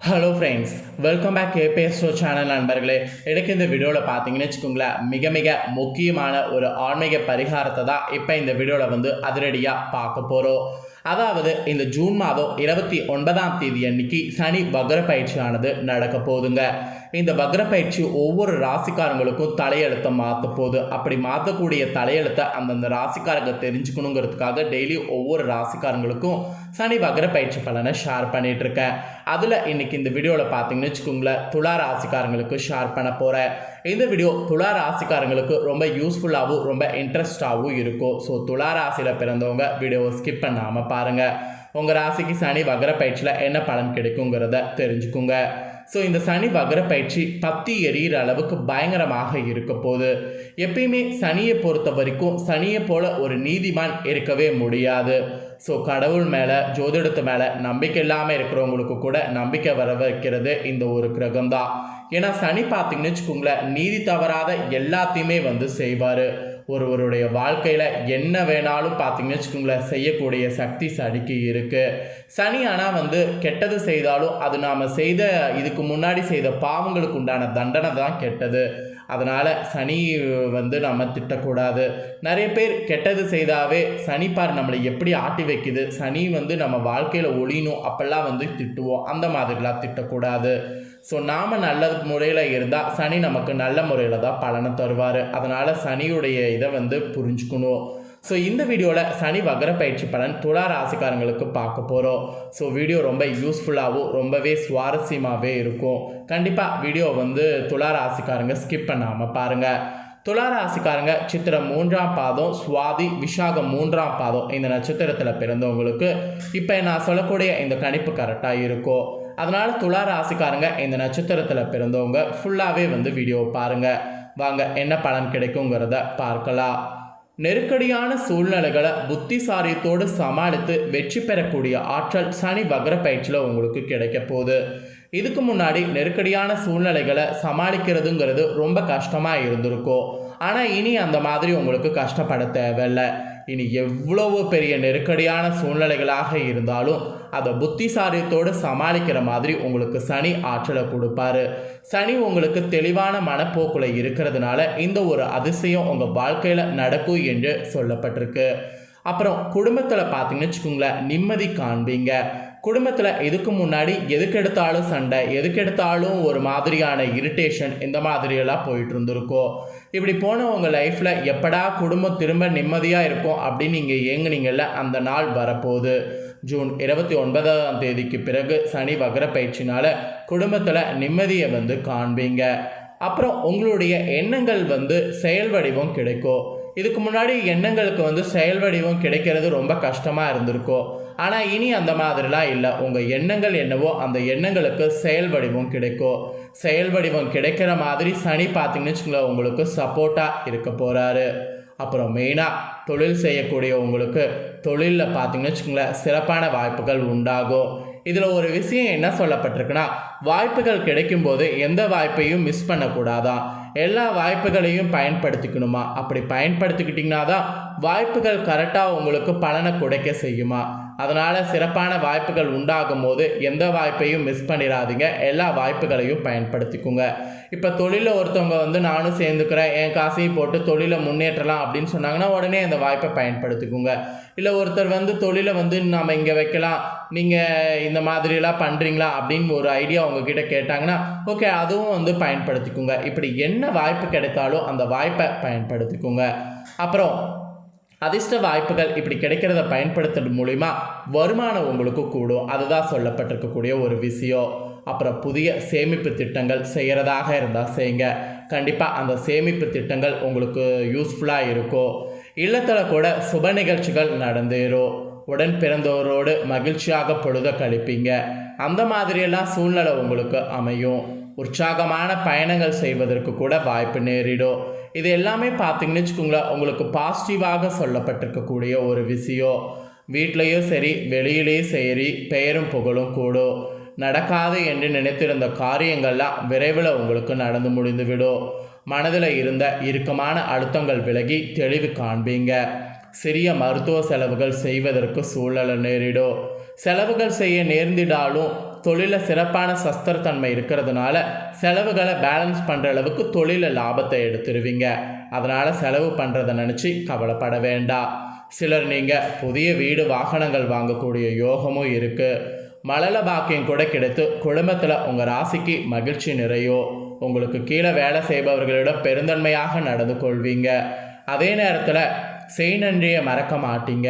Hello friends welcome back KPS channel நண்பர்களே. எனக்கு இந்த வீடியோவில் பார்த்தீங்கன்னு வச்சுக்கோங்களேன் மிக மிக முக்கியமான ஒரு ஆன்மீக பரிகாரத்தை தான் இப்போ இந்த வீடியோவில் வந்து அதிரடியாக பார்க்க போகிறோம் அதாவது இந்த ஜூன் மாதம் இருபத்தி ஒன்பதாம் தேதி அன்னைக்கு சனி வக்ர பயிற்சியானது நடக்க போகுதுங்க. இந்த வக்ர பயிற்சி ஒவ்வொரு ராசிக்காரங்களுக்கும் தலையெழுத்தை மாற்ற போகுது. அப்படி மாற்றக்கூடிய தலையெழுத்தை அந்தந்த ராசிக்காரங்க தெரிஞ்சுக்கணுங்கிறதுக்காக டெய்லி ஒவ்வொரு ராசிக்காரங்களுக்கும் சனி வக்ர பயிற்சி பலனை ஷேர் பண்ணிட்டு இருக்கேன் அதில் இன்னைக்கு இந்த வீடியோவில் பார்த்தீங்கன்னு வச்சுக்கோங்களேன் துலா ராசிக்காரங்களுக்கு ஷேர் பண்ண போகிறேன் இந்த வீடியோ துலா ராசிக்காரங்களுக்கு ரொம்ப யூஸ்ஃபுல்லாகவும் ரொம்ப இன்ட்ரெஸ்டாகவும் இருக்கும். ஸோ துலா ராசியில் பிறந்தவங்க வீடியோவை ஸ்கிப் பண்ணாமல் பாருங்கள் உங்கள் ராசிக்கு சனி வக்ர பயிற்சியில் என்ன பலன் கிடைக்குங்கிறத தெரிஞ்சுக்குங்க. ஸோ இந்த சனி வகர பயிற்சி பத்தி எரியிற அளவுக்கு பயங்கரமாக இருக்க போகுது. எப்பயுமே சனியை பொறுத்த வரைக்கும் சனியை போல ஒரு நீதிமான் இருக்கவே முடியாது. ஸோ கடவுள் மேலே ஜோதிடத்து மேலே நம்பிக்கை இல்லாமல் இருக்கிறவங்களுக்கு கூட நம்பிக்கை வர வைக்கிறது இந்த ஒரு கிரகம்தான். ஏன்னா சனி பார்த்தீங்கன்னு வச்சுக்கோங்களேன் நீதி தவறாத எல்லாத்தையுமே வந்து செய்வார். ஒருவருடைய வாழ்க்கையில் என்ன வேணாலும் பார்த்தீங்கன்னு வச்சுக்கோங்களேன் செய்யக்கூடிய சக்தி சடிக்கு இருக்குது சனி ஆனால் வந்து கெட்டது செய்தாலும் அது நாம் செய்த இதுக்கு முன்னாடி செய்த பாவங்களுக்கு உண்டான தண்டனை தான் கெட்டது. அதனால் சனி வந்து நம்ம திட்டக்கூடாது. நிறைய பேர் கெட்டது செய்தாவே சனிப்பார் நம்மளை எப்படி ஆட்டி வைக்குது? சனி வந்து நம்ம வாழ்க்கையில் ஒளியணும் அப்போல்லாம் வந்து திட்டுவோம். அந்த மாதிரிலாம் திட்டக்கூடாது. ஸோ நாம் நல்ல முறையில் இருந்தால் சனி நமக்கு நல்ல முறையில் தான் பலனை தருவார். அதனால் சனியுடைய இதை வந்து புரிஞ்சுக்கணும். ஸோ இந்த வீடியோவில் சனி வகர பயிற்சி பலன் துலா ராசிக்காரங்களுக்கு பார்க்க போகிறோம் ஸோ வீடியோ ரொம்ப யூஸ்ஃபுல்லாகவும் ரொம்பவே சுவாரஸ்யமாகவே இருக்கும். கண்டிப்பாக வீடியோ வந்து துலா ராசிக்காரங்க ஸ்கிப் பண்ணாமல் பாருங்கள் துலா ராசிக்காரங்க சித்திரம் மூன்றாம் பாதம் சுவாதி விஷாகம் மூன்றாம் பாதம் இந்த நட்சத்திரத்தில் பிறந்தவங்களுக்கு இப்போ நான் சொல்லக்கூடிய இந்த கணிப்பு கரெக்டாக இருக்கும் அதனால் துலா ராசிக்காரங்க இந்த நட்சத்திரத்தில் பிறந்தவங்க ஃபுல்லாகவே வந்து வீடியோ பாருங்கள் வாங்க என்ன பலன் கிடைக்குங்கிறத பார்க்கலாம். நெருக்கடியான சூழ்நிலைகளை புத்திசாரியத்தோடு சமாளித்து வெற்றி பெறக்கூடிய ஆற்றல் சனி வக்ர பயிற்சியில் உங்களுக்கு கிடைக்க போகுது. இதுக்கு முன்னாடி நெருக்கடியான சூழ்நிலைகளை சமாளிக்கிறதுங்கிறது ரொம்ப கஷ்டமாக இருந்திருக்கும். ஆனால் இனி அந்த மாதிரி உங்களுக்கு கஷ்டப்பட தேவையில்லை. இனி எவ்வளவு பெரிய நெருக்கடியான சூழ்நிலைகளாக இருந்தாலும் அதை புத்திசாரியத்தோடு சமாளிக்கிற மாதிரி உங்களுக்கு சனி ஆற்றலை கொடுப்பாரு. சனி உங்களுக்கு தெளிவான மனப்போக்கில் இருக்கிறதுனால இந்த ஒரு அதிசயம் உங்கள் வாழ்க்கையில் நடக்கும் என்று சொல்லப்பட்டிருக்கு. அப்புறம் குடும்பத்தில் பார்த்தீங்கன்னு வச்சுக்கோங்களேன் நிம்மதி காண்பீங்க. குடும்பத்தில் இதுக்கு முன்னாடி எதுக்கெடுத்தாலும் சண்டை எதுக்கெடுத்தாலும் ஒரு மாதிரியான இரிட்டேஷன் இந்த மாதிரியெல்லாம் போயிட்டு இருந்திருக்கோம். இப்படி போன உங்கள் லைஃப்பில் எப்படா குடும்பம் திரும்ப நிம்மதியாக இருக்கும் அப்படின்னு நீங்கள் ஏங்குனீங்கள்ல அந்த நாள் வரப்போகுது. ஜூன் இருபத்தி ஒன்பதாம் தேதிக்கு பிறகு சனி வகர பயிற்சினால் குடும்பத்தில் நிம்மதியை வந்து காண்பீங்க. அப்புறம் உங்களுடைய எண்ணங்கள் வந்து செயல் வடிவம் கிடைக்கும். இதுக்கு முன்னாடி எண்ணங்களுக்கு வந்து செயல் வடிவம் கிடைக்கிறது ரொம்ப கஷ்டமாக இருந்திருக்கும் ஆனால் இனி அந்த மாதிரிலாம் இல்லை. உங்கள் எண்ணங்கள் என்னவோ அந்த எண்ணங்களுக்கு செயல் வடிவம் கிடைக்கும் செயல் வடிவம் கிடைக்கிற மாதிரி சனி பார்த்தீங்கன்னு வச்சுங்களேன் உங்களுக்கு சப்போர்ட்டாக இருக்க போகிறாரு அப்புறம் மெயினாக தொழில் செய்யக்கூடிய உங்களுக்கு தொழிலில் பார்த்தீங்கன்னு வச்சுக்கோங்களேன் சிறப்பான வாய்ப்புகள் உண்டாகும். இதில் ஒரு விஷயம் என்ன சொல்லப்பட்டிருக்குன்னா வாய்ப்புகள் கிடைக்கும்போது எந்த வாய்ப்பையும் மிஸ் பண்ணக்கூடாதான். எல்லா வாய்ப்புகளையும் பயன்படுத்திக்கணுமா? அப்படி பயன்படுத்திக்கிட்டிங்கன்னா தான் வாய்ப்புகள் கரெக்டாக உங்களுக்கு பலனை குடைக்க செய்யுமா? அதனால் சிறப்பான வாய்ப்புகள் உண்டாகும் போது எந்த வாய்ப்பையும் மிஸ் பண்ணிடாதீங்க. எல்லா வாய்ப்புகளையும் பயன்படுத்திக்குங்க. இப்போ தொழிலில் ஒருத்தவங்க வந்து நானும் சேர்ந்துக்கிறேன் என் காசையும் போட்டு தொழிலை முன்னேற்றலாம் அப்படின்னு சொன்னாங்கன்னா உடனே அந்த வாய்ப்பை பயன்படுத்திக்குங்க. இல்லை ஒருத்தர் வந்து தொழிலை வந்து நம்ம இங்கே வைக்கலாம் நீங்கள் இந்த மாதிரிலாம் பண்ணுறீங்களா அப்படின்னு ஒரு ஐடியா உங்ககிட்ட கேட்டாங்கன்னா ஓகே அதுவும் வந்து பயன்படுத்திக்குங்க. இப்படி என்ன வாய்ப்பு கிடைத்தாலும் அந்த வாய்ப்பை பயன்படுத்திக்குங்க. அப்புறம் அதிர்ஷ்ட வாய்ப்புகள் இப்படி கிடைக்கிறத பயன்படுத்துறது மூலிமா வருமானம் உங்களுக்கு கூடும். அதுதான் சொல்லப்பட்டிருக்கக்கூடிய ஒரு விஷயம். அப்புறம் புதிய சேமிப்பு திட்டங்கள் செய்கிறதாக இருந்தால் செய்யுங்க. கண்டிப்பாக அந்த சேமிப்பு திட்டங்கள் உங்களுக்கு யூஸ்ஃபுல்லாக இருக்கும். இல்லத்தில் கூட சுப நிகழ்ச்சிகள் நடந்தேறும். உடன் பிறந்தவரோடு மகிழ்ச்சியாக பொழுத கழிப்பீங்க. அந்த மாதிரியெல்லாம் சூழ்நிலை உங்களுக்கு அமையும். உற்சாகமான பயணங்கள் செய்வதற்கு கூட வாய்ப்பு நேரிடும். இது எல்லாமே பார்த்தீங்கன்னு வச்சுக்கோங்களேன் உங்களுக்கு பாசிட்டிவாக சொல்லப்பட்டிருக்கக்கூடிய ஒரு விஷயம். வீட்லேயும் சரி வெளியிலேயும் சரி பெயரும் புகழும் கூடும். நடக்காது என்று நினைத்திருந்த காரியங்கள்லாம் விரைவில் உங்களுக்கு நடந்து முடிந்துவிடும். மனதில் இருந்த இறுக்கமான அழுத்தங்கள் விலகி தெளிவு காண்பீங்க. சிறிய மருத்துவ செலவுகள் செய்வதற்கு சூழ்நிலை நேரிடும். செலவுகள் செய்ய நேர்ந்திடாலும் தொழிலில் சிறப்பான சஸ்திரத்தன்மை இருக்கிறதுனால செலவுகளை பேலன்ஸ் பண்ணுற அளவுக்கு தொழிலில் லாபத்தை எடுத்துருவீங்க. அதனால் செலவு பண்ணுறதை நினச்சி கவலைப்பட வேண்டாம் சிலர் நீங்கள் புதிய வீடு வாகனங்கள் வாங்கக்கூடிய யோகமும் இருக்குது மழல பாக்கியம் கூட கிடைத்து குடும்பத்தில் உங்கள் ராசிக்கு மகிழ்ச்சி நிறையோ உங்களுக்கு கீழே வேலை செய்பவர்களிடம் பெருந்தன்மையாக நடந்து கொள்வீங்க. அதே நேரத்தில் செய் நன்றியை மறக்க மாட்டீங்க.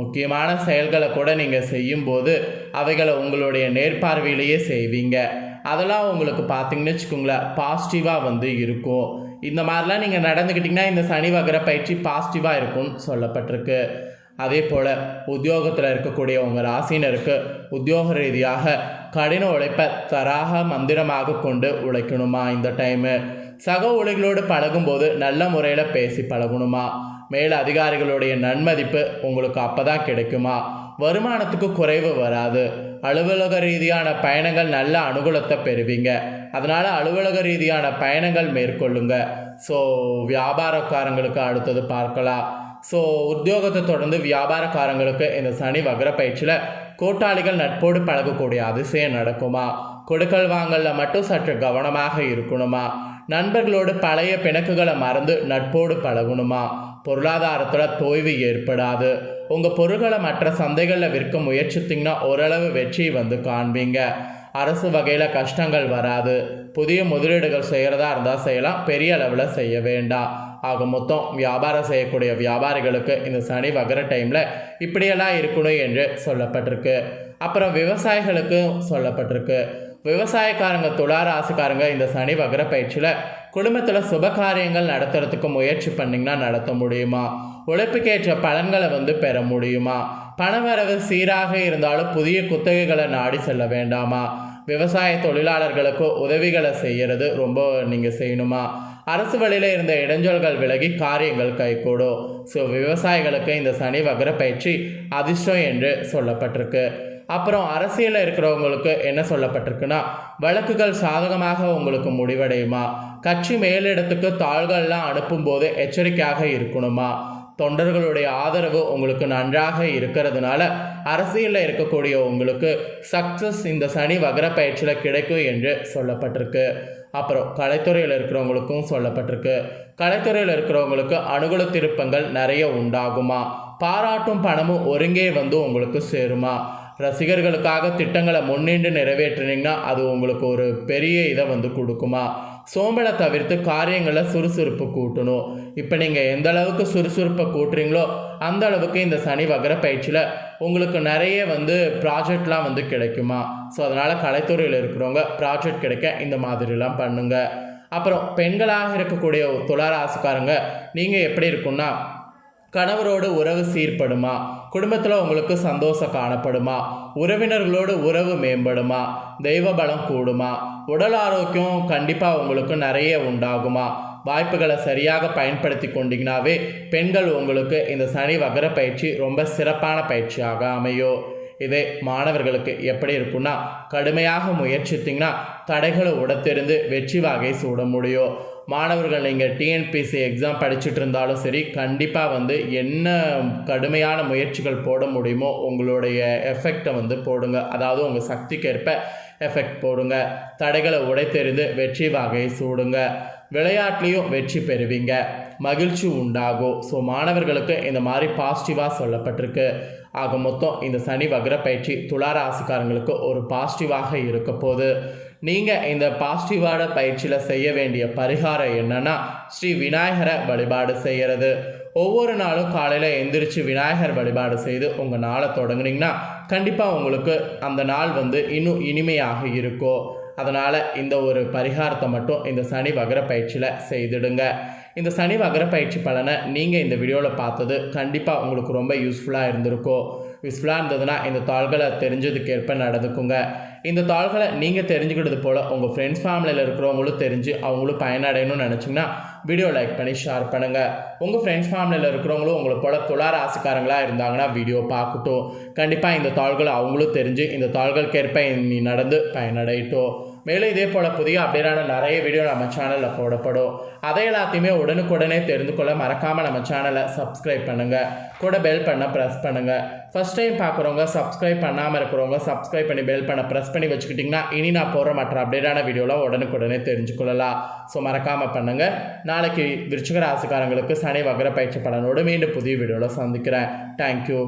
முக்கியமான செயல்களை கூட நீங்கள் செய்யும்போது அவைகளை உங்களுடைய நேர்பார்வையிலேயே செய்வீங்க. அதெல்லாம் உங்களுக்கு பார்த்தீங்கன்னு வச்சுக்கோங்களேன் பாசிட்டிவாக வந்து இருக்கும். இந்த மாதிரிலாம் நீங்கள் நடந்துக்கிட்டிங்கன்னா இந்த சனி வகர பயிற்சி பாசிட்டிவாக இருக்கும்னு சொல்லப்பட்டிருக்கு. அதே போல் உத்தியோகத்தில் இருக்கக்கூடிய உங்கள் ராசினருக்கு உத்தியோக ரீதியாக கடின உழைப்பை தராக மந்திரமாக கொண்டு உழைக்கணுமா இந்த டைமு சக ஊழிகளோடு பழகும்போது நல்ல முறையில் பேசி பழகணுமா? மேல் அதிகாரிகளுடைய நன்மதிப்பு உங்களுக்கு அப்போ தான் கிடைக்குமா? வருமானத்துக்கு குறைவு வராது. அலுவலக ரீதியான பயணங்கள் நல்ல அனுகூலத்தை பெறுவீங்க. அதனால் அலுவலக ரீதியான பயணங்கள் மேற்கொள்ளுங்க. ஸோ வியாபாரக்காரங்களுக்கு அடுத்தது பார்க்கலாம். ஸோ உத்தியோகத்தை தொடர்ந்து வியாபாரக்காரங்களுக்கு இந்த சனி வகர பயிற்சியில் கூட்டாளிகள் நட்போடு பழகக்கூடிய அதிசயம் நடக்குமா? கொடுக்கல் வாங்கலில் மட்டும் சற்று கவனமாக இருக்கணுமா? நண்பர்களோடு பழைய பிணக்குகளை மறந்து நட்போடு பழகணுமா? பொருளாதாரத்தில் தோய்வு ஏற்படாது. உங்கள் பொருட்களை மற்ற சந்தைகளில் விற்க முயற்சித்திங்கன்னா ஓரளவு வெற்றி வந்து காண்பீங்க. அரசு வகையில் கஷ்டங்கள் வராது. புதிய முதலீடுகள் செய்கிறதா இருந்தால் செய்யலாம். பெரிய அளவில் செய்ய வேண்டாம். ஆக மொத்தம் வியாபாரம் செய்யக்கூடிய வியாபாரிகளுக்கு இந்த சனி வகிற டைமில் இப்படியெல்லாம் இருக்கணும் என்று சொல்லப்பட்டிருக்கு. அப்புறம் விவசாயிகளுக்கும் சொல்லப்பட்டிருக்கு. விவசாயக்காரங்க துளா ராசிக்காரங்க இந்த சனி வகர பயிற்சியில் குடும்பத்தில் சுப காரியங்கள் நடத்துறதுக்கு முயற்சி பண்ணிங்கன்னா நடத்த முடியுமா? உழைப்புக்கேற்ற பலன்களை வந்து பெற முடியுமா? பணவரவு சீராக இருந்தாலும் புதிய குத்தகைகளை நாடி செல்ல வேண்டாமா? விவசாய தொழிலாளர்களுக்கு உதவிகளை செய்கிறது ரொம்ப நீங்கள் செய்யணுமா? அரசு வழியில் இருந்த இடைஞ்சல்கள் விலகி காரியங்கள் கைகூடும். ஸோ விவசாயிகளுக்கு இந்த சனி வகர பயிற்சி அதிர்ஷ்டம் என்று சொல்லப்பட்டிருக்கு. அப்புறம் அரசியலில் இருக்கிறவங்களுக்கு என்ன சொல்லப்பட்டிருக்குன்னா வழக்குகள் சாதகமாக உங்களுக்கு முடிவடையுமா? கட்சி மேலிடத்துக்கு தாள்கள்லாம் அனுப்பும்போது எச்சரிக்கையாக இருக்கணுமா? தொண்டர்களுடைய ஆதரவு உங்களுக்கு நன்றாக இருக்கிறதுனால அரசியலில் இருக்கக்கூடிய உங்களுக்கு சக்ஸஸ் இந்த சனி வகர பயிற்சியில் கிடைக்கும் என்று சொல்லப்பட்டிருக்கு. அப்புறம் கலைத்துறையில் இருக்கிறவங்களுக்கும் சொல்லப்பட்டிருக்கு. கலைத்துறையில் இருக்கிறவங்களுக்கு அனுகூல திருப்பங்கள் நிறைய உண்டாகுமா? பாராட்டும் பணமும் ஒருங்கே வந்து உங்களுக்கு சேருமா? ரசிகர்களுக்காக திட்டங்களை முன்னின்று நிறைவேற்றினீங்கன்னா அது உங்களுக்கு ஒரு பெரிய இதை வந்து கொடுக்குமா? சோம்பலை தவிர்த்து காரியங்களை சுறுசுறுப்பு கூட்டணும். இப்போ நீங்கள் எந்த அளவுக்கு சுறுசுறுப்பை கூட்டுறீங்களோ அந்த அளவுக்கு இந்த சனி வகர பயிற்சியில் உங்களுக்கு நிறைய வந்து ப்ராஜெக்ட்லாம் வந்து கிடைக்குமா? ஸோ அதனால் கலைத்துறையில் இருக்கிறவங்க ப்ராஜெக்ட் கிடைக்க இந்த மாதிரிலாம் பண்ணுங்கள் அப்புறம் பெண்களாக இருக்கக்கூடிய துளாராசிக்காரங்க நீங்கள் எப்படி இருக்குன்னா கணவரோடு உறவு சீர்படுமா? குடும்பத்தில் உங்களுக்கு சந்தோஷம் காணப்படுமா? உறவினர்களோடு உறவு மேம்படுமா? தெய்வ பலம் கூடுமா? உடல் ஆரோக்கியம் கண்டிப்பாக உங்களுக்கு நிறைய உண்டாகுமா? வாய்ப்புகளை சரியாக பயன்படுத்தி கொண்டீங்கனாவே பெண்கள் உங்களுக்கு இந்த சனி வகர பயிற்சி ரொம்ப சிறப்பான பயிற்சியாக அமையும். இதே மாணவர்களுக்கு எப்படி இருக்குன்னா கடுமையாக முயற்சித்திங்கன்னா தடைகளை உடத்திருந்து வெற்றி வகை சூட முடியும். மாணவர்கள் நீங்கள் டிஎன்பிசி எக்ஸாம் படிச்சுட்டு இருந்தாலும் சரி கண்டிப்பாக வந்து என்ன கடுமையான முயற்சிகள் போட முடியுமோ உங்களுடைய எஃபெக்டை வந்து போடுங்க. அதாவது உங்கள் சக்திக்கேற்ப எஃபெக்ட் போடுங்க. தடைகளை உடைத்தெறிந்து வெற்றி வகையை சூடுங்க. விளையாட்லேயும் வெற்றி பெறுவீங்க. மகிழ்ச்சி உண்டாகும். ஸோ மாணவர்களுக்கு இந்த மாதிரி பாசிட்டிவாக சொல்லப்பட்டிருக்கு. ஆக மொத்தம் இந்த சனி வக்ர பயிற்சி துளாராசிக்காரங்களுக்கு ஒரு பாசிட்டிவாக இருக்க போது நீங்கள் இந்த பாசிட்டிவான பயிற்சியில் செய்ய வேண்டிய பரிகாரம் என்னன்னா ஸ்ரீ விநாயகரை வழிபாடு செய்கிறது ஒவ்வொரு நாளும் காலையில் எந்திரிச்சு விநாயகர் வழிபாடு செய்து உங்கள் நாளை தொடங்குனீங்கன்னா கண்டிப்பாக உங்களுக்கு அந்த நாள் வந்து இன்னும் இனிமையாக இருக்கும் அதனால் இந்த ஒரு பரிகாரத்தை மட்டும் இந்த சனி வகர பயிற்சியில் செய்திடுங்க. இந்த சனி வகர பயிற்சி பலனை நீங்கள் இந்த வீடியோவில் பார்த்தது கண்டிப்பாக உங்களுக்கு ரொம்ப யூஸ்ஃபுல்லாக இருந்திருக்கும் யூஸ்ஃபுல்லாக இருந்ததுன்னா இந்த தாள்களை தெரிஞ்சதுக்கேற்ப நடந்துக்குங்க. இந்த தாள்களை நீங்கள் தெரிஞ்சுக்கிட்டது போல் உங்கள் ஃப்ரெண்ட்ஸ் ஃபேமிலியில் இருக்கிறவங்களும் தெரிஞ்சு அவங்களும் பயனடையணும்னு நினச்சிங்கன்னா வீடியோ லைக் பண்ணி ஷேர் பண்ணுங்கள் உங்கள் ஃப்ரெண்ட்ஸ் ஃபேமிலியில் இருக்கிறவங்களும் உங்களை போல துளா ஆசைக்காரங்களாக இருந்தாங்கன்னா வீடியோ பார்க்கட்டும். கண்டிப்பாக இந்த தாள்களை அவங்களும் தெரிஞ்சு இந்த தாள்களுக்கேற்ப நீ நடந்து பயனடையட்டும். மேலும் இதே போல் புதிய அப்டேட்டான நிறைய வீடியோ நம்ம சேனலில் போடப்படும். அதை எல்லாத்தையுமே உடனுக்குடனே தெரிந்து கொள்ள மறக்காமல் நம்ம சேனலை சப்ஸ்கிரைப் பண்ணுங்கள் கூட பெல் பண்ண ப்ரெஸ் பண்ணுங்கள் ஃபஸ்ட் டைம் பார்க்குறவங்க சப்ஸ்கிரைப் பண்ணாமல் இருக்கிறவங்க சப்ஸ்கிரைப் பண்ணி பெல் பண்ண ப்ரெஸ் பண்ணி வச்சுக்கிட்டிங்கன்னா இனி நான் போகிற மற்ற அப்டேட்டான வீடியோலாம் உடனுக்குடனே தெரிஞ்சுக்கொள்ளலாம் ஸோ மறக்காமல் பண்ணுங்கள் நாளைக்கு விருச்சிக ராசிக்காரங்களுக்கு சனி வகர பயிற்சி பலனோடு மீண்டும் புதிய வீடியோவில் சந்திக்கிறேன். தேங்க்யூ